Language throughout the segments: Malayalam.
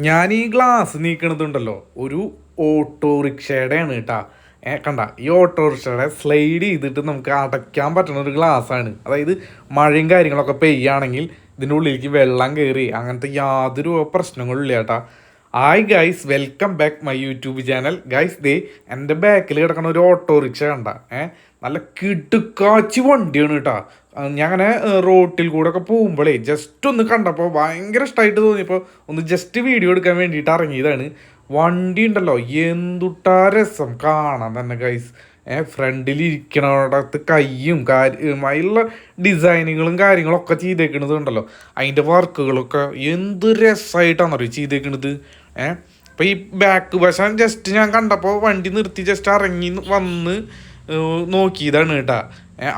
ഞാൻ ഈ ഗ്ലാസ് നീക്കണതുണ്ടല്ലോ ഒരു ഓട്ടോറിക്ഷയുടെയാണ് കേട്ടാ. ഏ കണ്ട ഈ ഓട്ടോറിക്ഷയുടെ സ്ലൈഡ് ചെയ്തിട്ട് നമുക്ക് അടയ്ക്കാൻ പറ്റുന്ന ഒരു ഗ്ലാസ്സാണ് അതായത് മഴയും കാര്യങ്ങളൊക്കെ പെയ്യാണെങ്കിൽ ഇതിന്റെ ഉള്ളിലേക്ക് വെള്ളം കയറി അങ്ങനത്തെ യാതൊരു പ്രശ്നങ്ങളും ഇല്ല ചേട്ടാ hi guys welcome back my YouTube channel guys ദേ എന്റെ ബാക്കിൽ കിടക്കണ ഒരു ഓട്ടോറിക്ഷ കണ്ട. ഏ നല്ല കിടുക്കാച്ചി വണ്ടിയാണ് കേട്ടാ ഞാൻ അങ്ങനെ റോട്ടിൽ കൂടെ ഒക്കെ പോകുമ്പോഴേ ജസ്റ്റ് ഒന്ന് കണ്ടപ്പോൾ ഭയങ്കര ഇഷ്ടമായിട്ട് തോന്നിയപ്പോൾ ഒന്ന് ജസ്റ്റ് വീഡിയോ എടുക്കാൻ വേണ്ടിയിട്ട് ഇറങ്ങിയതാണ്. വണ്ടി ഉണ്ടല്ലോ എന്തുട്ടാ രസം. കാണാൻ തന്നെ ഗൈസ് ഏഹ് ഇരിക്കണത്ത് കൈയും കാര്യമായുള്ള ഡിസൈനുകളും കാര്യങ്ങളൊക്കെ ചെയ്തേക്കണത് ഉണ്ടല്ലോ അതിന്റെ വർക്കുകളൊക്കെ എന്ത് രസമായിട്ടാണെന്നറിയോ ചെയ്തേക്കണത്? ഏഹ് അപ്പം ഈ ബാക്ക് വശം ജസ്റ്റ് ഞാൻ കണ്ടപ്പോൾ വണ്ടി നിർത്തി ജസ്റ്റ് ഇറങ്ങി വന്ന് നോക്കിയതാണ് കേട്ടാ.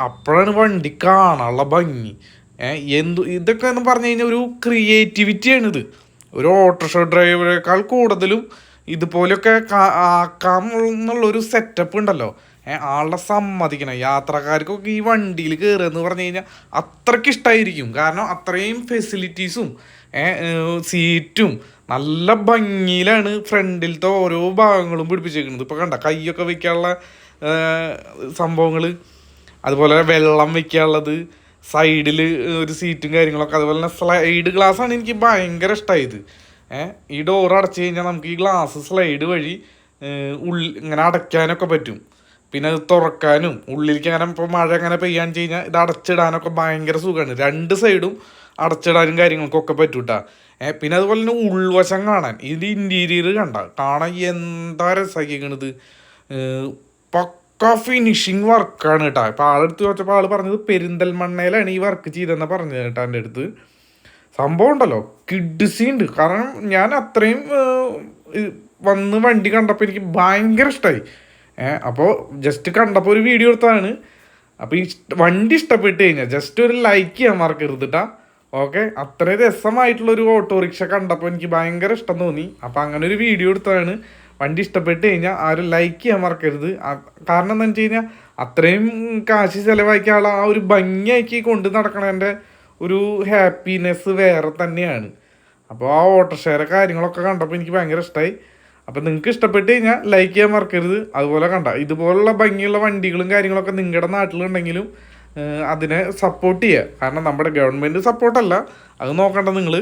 അപ്പോഴാണ് വണ്ടി കാണാനുള്ള ഭംഗി. എന്തു ഇതൊക്കെ എന്ന് പറഞ്ഞു കഴിഞ്ഞാൽ ഒരു ക്രിയേറ്റിവിറ്റിയാണിത് ഒരു ഓട്ടോറിക്ഷ ഡ്രൈവറേക്കാൾ കൂടുതലും ഇതുപോലെയൊക്കെ ആക്കാം എന്നുള്ളൊരു സെറ്റപ്പ് ഉണ്ടല്ലോ. ഏ ആളുടെ സമ്മതിക്കണം. യാത്രക്കാർക്കൊക്കെ ഈ വണ്ടിയിൽ കയറുക എന്ന് പറഞ്ഞു കഴിഞ്ഞാൽ അത്രയ്ക്ക് ഇഷ്ടമായിരിക്കും കാരണം അത്രയും ഫെസിലിറ്റീസും സീറ്റും നല്ല ഭംഗിയിലാണ് ഫ്രണ്ടിലത്തെ ഓരോ ഭാഗങ്ങളും പിടിപ്പിച്ചേക്കുന്നത്. ഇപ്പോൾ കണ്ട കൈയൊക്കെ വയ്ക്കാനുള്ള സംഭവങ്ങൾ അതുപോലെ വെള്ളം വയ്ക്കാനുള്ളത് സൈഡിൽ ഒരു സീറ്റും കാര്യങ്ങളൊക്കെ. അതുപോലെ തന്നെ സ്ലൈഡ് ഗ്ലാസ് ആണ് എനിക്ക് ഭയങ്കര ഇഷ്ടമായത് ഈ ഡോർ അടച്ചു കഴിഞ്ഞാൽ നമുക്ക് ഈ ഗ്ലാസ് സ്ലൈഡ് വഴി ഉള്ളിൽ ഉള്ളി ഇങ്ങനെ അടയ്ക്കാനൊക്കെ പറ്റും. പിന്നെ അത് തുറക്കാനും ഉള്ളിലേക്ക് അങ്ങനെ ഇപ്പോൾ മഴ അങ്ങനെ പെയ്യാൻ കഴിഞ്ഞാൽ ഇത് അടച്ചിടാനൊക്കെ ഭയങ്കര സുഖമാണ് രണ്ട് സൈഡും അടച്ചിടാനും കാര്യങ്ങൾക്കൊക്കെ പറ്റും കേട്ടോ ഏഹ് പിന്നെ അതുപോലെ തന്നെ ഉൾവശം കാണാൻ. ഇതിന്റെ ഇന്റീരിയർ കണ്ട. കാണാൻ എന്താ രസമാക്കിക്കണത് പക്ക ഫിനിഷിങ് വർക്കാണ് കേട്ടോ ഇപ്പം ആളെടുത്ത് വെച്ചപ്പോൾ ആൾ പറഞ്ഞത് പെരിന്തൽമണ്ണയിലാണ് ഈ വർക്ക് ചെയ്തതെന്ന് പറഞ്ഞത് കേട്ടോ എന്റെ അടുത്ത്. സംഭവം ഉണ്ടല്ലോ. കിഡ്സി ഉണ്ട് കാരണം ഞാൻ അത്രയും വന്ന് വണ്ടി കണ്ടപ്പോൾ എനിക്ക് ഭയങ്കര ഇഷ്ടമായി ഏഹ് അപ്പോൾ ജസ്റ്റ് കണ്ടപ്പോൾ ഒരു വീഡിയോ എടുത്തതാണ്. അപ്പോൾ ഈ വണ്ടി ഇഷ്ടപ്പെട്ട് കഴിഞ്ഞാൽ ജസ്റ്റ് ഒരു ലൈക്ക് ചെയ്യാൻ മറക്കരുത് കേട്ടാ ഓക്കെ അത്രയും രസമായിട്ടുള്ള ഒരു ഓട്ടോറിക്ഷ കണ്ടപ്പോൾ എനിക്ക് ഭയങ്കര ഇഷ്ടം തോന്നി. അപ്പോൾ അങ്ങനെ ഒരു വീഡിയോ എടുത്തതാണ്. വണ്ടി ഇഷ്ടപ്പെട്ട് കഴിഞ്ഞാൽ ആരും ലൈക്ക് ചെയ്യാൻ മറക്കരുത്. കാരണം എന്താണെന്ന് വെച്ച് കഴിഞ്ഞാൽ അത്രയും കാശ് ചിലവാക്കിയ ആ ഒരു ഭംഗിയാക്കി കൊണ്ട് നടക്കണതിന്റെ ഒരു ഹാപ്പിനെസ് വേറെ തന്നെയാണ്. അപ്പോൾ ആ ഓട്ടോഷെയറെ കാര്യങ്ങളൊക്കെ കണ്ടപ്പോൾ എനിക്ക് ഭയങ്കര ഇഷ്ടമായി അപ്പോൾ നിങ്ങൾക്ക് ഇഷ്ടപ്പെട്ട് കഴിഞ്ഞാൽ ലൈക്ക് ചെയ്യാൻ മറക്കരുത്. അതുപോലെ കണ്ട ഇതുപോലുള്ള ഭംഗിയുള്ള വണ്ടികളും കാര്യങ്ങളൊക്കെ നിങ്ങളുടെ നാട്ടിലുണ്ടെങ്കിലും അതിനെ സപ്പോർട്ട് ചെയ്യുക കാരണം നമ്മുടെ ഗവൺമെന്റ് സപ്പോർട്ടല്ല അത് നോക്കണ്ട നിങ്ങൾ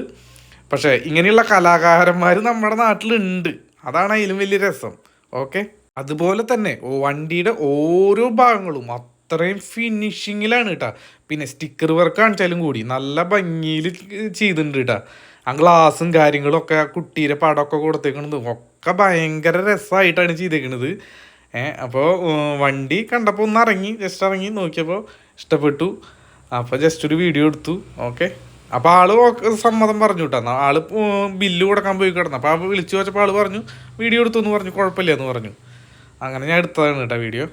പക്ഷേ ഇങ്ങനെയുള്ള കലാകാരന്മാർ നമ്മുടെ നാട്ടിലുണ്ട്. അതാണ് അതിലും വലിയ രസം. ഓക്കെ അതുപോലെ തന്നെ വണ്ടിയുടെ ഓരോ ഭാഗങ്ങളും അത്രയും ഫിനിഷിങ്ങിലാണ് കേട്ടോ പിന്നെ സ്റ്റിക്കർ വർക്ക് കാണിച്ചാലും കൂടി നല്ല ഭംഗിയിൽ ചെയ്തിട്ടുണ്ട് കേട്ടോ ആ ഗ്ലാസും കാര്യങ്ങളും ഒക്കെ ആ കുട്ടീരെ പടമൊക്കെ കൊടുത്തേക്കണത് ഒക്കെ ഭയങ്കര രസമായിട്ടാണ് ചെയ്തേക്കണത്. ഏഹ് അപ്പോൾ വണ്ടി കണ്ടപ്പോൾ ഒന്ന് ഇറങ്ങി ജസ്റ്റ് ഇറങ്ങി നോക്കിയപ്പോൾ ഇഷ്ടപ്പെട്ടു. അപ്പോൾ ജസ്റ്റ് ഒരു വീഡിയോ എടുത്തു. ഓക്കെ അപ്പോൾ ആൾ സമ്മതം പറഞ്ഞു കേട്ടോ എന്നാൽ ആൾ ബില്ല് കൊടുക്കാൻ പോയി കിടന്നു. അപ്പോൾ വിളിച്ചു വെച്ചപ്പോൾ ആൾ പറഞ്ഞു വീഡിയോ എടുത്തു എന്ന് പറഞ്ഞു. കുഴപ്പമില്ല എന്ന് പറഞ്ഞു. അങ്ങനെ ഞാൻ എടുത്തതാണ് കേട്ടോ വീഡിയോ